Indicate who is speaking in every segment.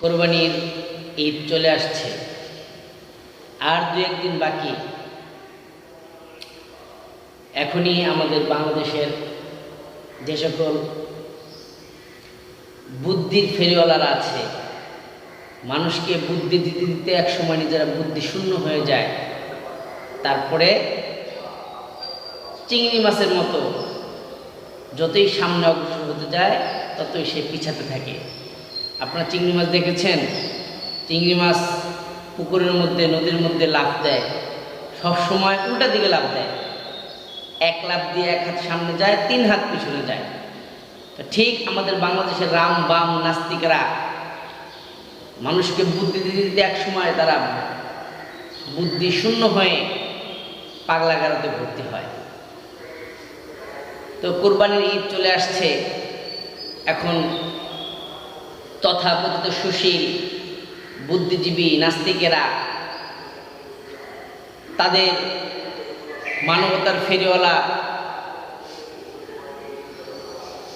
Speaker 1: কোরবানির ঈদ চলে আসছে। আর দু একদিন বাকি। এখনই আমাদের বাংলাদেশের যে সকল বুদ্ধির ফেরিওয়ালারা আছে। মানুষকে বুদ্ধি দিতে দিতে এক সময় নিজেরা বুদ্ধি শূন্য হয়ে যায়। তারপরে চিংড়ি মাছের মতো যতই সামনে অগ্রসর হতে যায়, ততই সে পিছাতে থাকে। আপনারা চিংড়ি মাছ দেখেছেন? চিংড়ি মাছ পুকুরের মধ্যে, নদীর মধ্যে লাফ দেয়। সব সময় উল্টা দিকে লাফ দেয়। এক লাফ দিয়ে এক হাত সামনে যায়, তিন হাত পিছনে যায়। তো ঠিক আমাদের বাংলাদেশের রাম, বাম নাস্তিকরা মানুষকে বুদ্ধি দিতে দিতে এক সময় তারা বুদ্ধি শূন্য হয়ে পাগলাগারতে ভর্তি হয়। তো কোরবানির ঈদ চলে আসছে। এখন তথাকথিত সুশীল, বুদ্ধিজীবী নাস্তিকেরা তাদের মানবতার ফেরিওয়ালা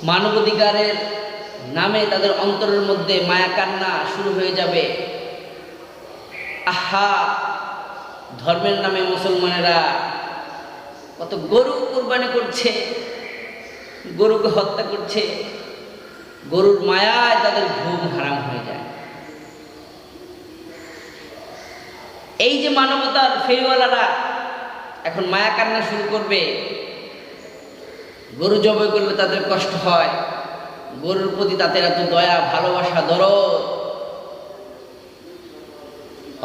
Speaker 1: মানবাধিকারের নামে তাদের অন্তরের মধ্যে মায়া কান্না শুরু হয়ে যাবে। আহা! ধর্মের নামে মুসলমানেরা কত গরু কোরবানি করছে, গরুকে হত্যা করছে। গরুর মায়ায় তাদের ঘুম হারাম হয়ে যায়। এই যে মানবতার ফেরিওয়ালারা এখন মায়া কান্না শুরু করবে, গরু জবাই করলে তাদের কষ্ট হয়, গরুর প্রতি তাদের এত দয়া, ভালোবাসা, দরদ।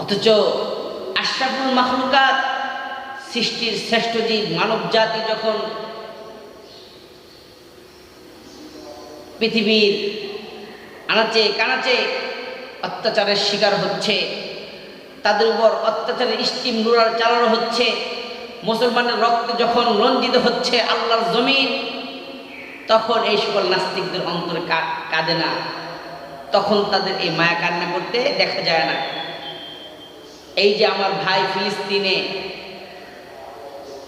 Speaker 1: অথচ আশরাফুল মাখলুকাত সৃষ্টির শ্রেষ্ঠ জীব, মানব জাতি যখন পৃথিবীর আনাচে কানাচে অত্যাচারের শিকার হচ্ছে। তাদের উপর অত্যাচারের স্টিম রুলার চালানো হচ্ছে। মুসলমানের রক্ত যখন রঞ্জিত হচ্ছে আল্লাহর জমিন, তখন এই সকল নাস্তিকদের অন্তরে কাঁদে না। তখন তাদের এই মায়া কান্না করতে দেখা যায় না। এই যে আমার ভাই ফিলিস্তিনে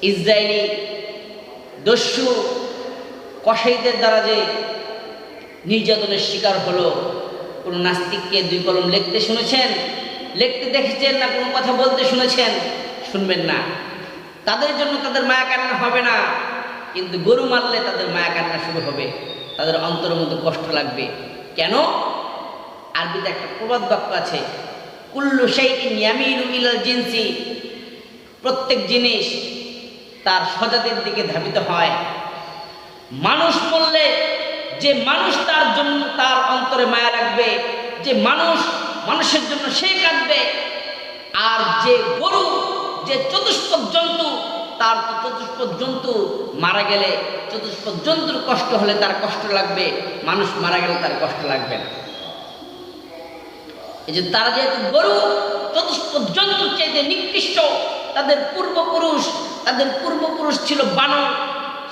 Speaker 1: ইসরায়েলি দস্যু কসাইদের দ্বারা যে নির্যাতনের শিকার হলো। কোনো নাস্তিককে দুই কলম লিখতে শুনেছেন? লিখতে দেখেছেন না কোনো কথা বলতে শুনেছেন? শুনবেন না। তাদের জন্য তাদের মায়া কান্না হবে না। কিন্তু গরু মারলে তাদের মায়া কান্না শুরু হবে। তাদের অন্তরের মধ্যে কষ্ট লাগবে। কেন? আরবিতে একটা প্রবাদ বাক্য আছে, কুল্লু সেই ইয়ামিনু ইলাল জিনসি। প্রত্যেক জিনিস তার সজাতির দিকে ধাবিত হয়। মানুষ বললে যে মানুষ তার জন্য তার অন্তরে মায়া রাখবে, যে মানুষ মানুষের জন্য সে কাঁদবে, আর যে গরু, যে চতুষ্পদ জন্তু, তার চতুষ্পদ জন্তু মারা গেলে চতুষ্পদ জন্তুর কষ্ট হলে তার কষ্ট লাগবে, মানুষ মারা গেলে তার কষ্ট লাগবে না। এই যে তারা যেহেতু গরু চতুষ্পদ জন্তুর চাইতে নিকৃষ্ট, তাদের পূর্বপুরুষ তাদের পূর্বপুরুষ ছিল বানর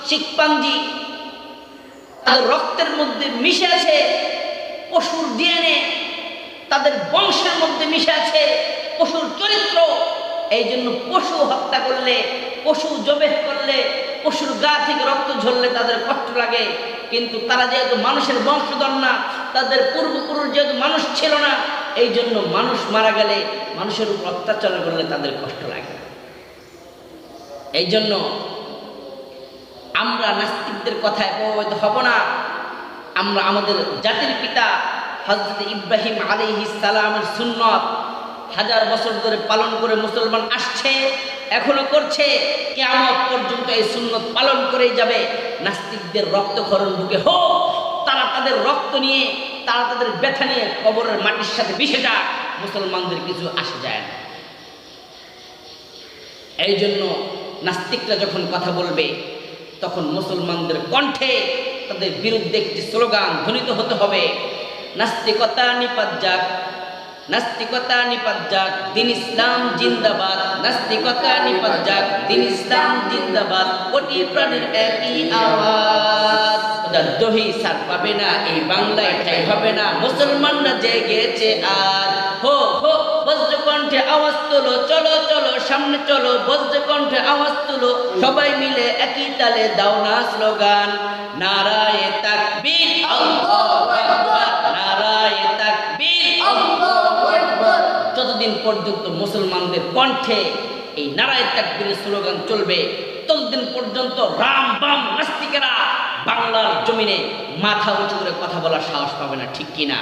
Speaker 1: শিকপাঞ্জি তাদের রক্তের মধ্যে মিশে আছে, পশুর ডিএনএ, তাদের বংশের মধ্যে মিশে আছে, পশুর চরিত্র। এই জন্য পশু হত্যা করলে, পশু জবেহ করলে, পশুর গা থেকে রক্ত ঝরলে তাদের কষ্ট লাগে। কিন্তু তারা যেহেতু মানুষের বংশধর না, তাদের পূর্বপুরুষ যেহেতু মানুষ ছিল না, এই জন্য মানুষ মারা গেলে মানুষের উপর অত্যাচার করলে তাদের কষ্ট লাগে। এই জন্য আমরা নাস্তিকদের কথায় প্রভাবিত হব না। আমরা আমাদের জাতির পিতা হজরত ইব্রাহিম আলী সালামের সুন্নত হাজার বছর ধরে পালন করে মুসলমান আসছে, এখনও করছে। কেমন পর্যন্ত এই সুন্নত পালন করেই যাবে। নাস্তিকদের রক্তক্ষরণ ঢুকে হোক, তারা তাদের রক্ত নিয়ে, তারা তাদের ব্যথা নিয়ে কবরের মাটির সাথে মিশে যাক, মুসলমানদের কিছু আসে যায় না। এই জন্য নাস্তিকরা যখন কথা বলবে তখন মুসলমানদের কণ্ঠে তাদের বিরুদ্ধে একটি স্লোগান ধ্বনিত হতে হবে, নাস্তিকতা নিপাত যাক নাস্তিকতা নিপাত যাক দিন ইসলাম জিন্দাবাদ, নাস্তিকতা নিপাত যাক দিন ইসলাম জিন্দাবাদ, কোটি প্রাণের একই আওয়াজ। দহি সার পাবে না, এই বাংলায় ঠাই হবে না, মুসলমানরা জেগেছে আর আওয়াজ তোলো, চলো চলো, সামনে চলো, বজ্র কণ্ঠে আওয়াজ তোলো, সবাই মিলে একই তালে দাও না স্লোগান। নারায়ে তাকবীর নারায়ে তাকবীর যতদিন পর্যন্ত মুসলমানদের কণ্ঠে এই নারায় তাকবীরের স্লোগান চলবে, ততদিন পর্যন্ত রাম, বাম নাস্তিকেরা বাংলার জমিনে মাথা উঁচু করে কথা বলার সাহস পাবে না, ঠিক কিনা?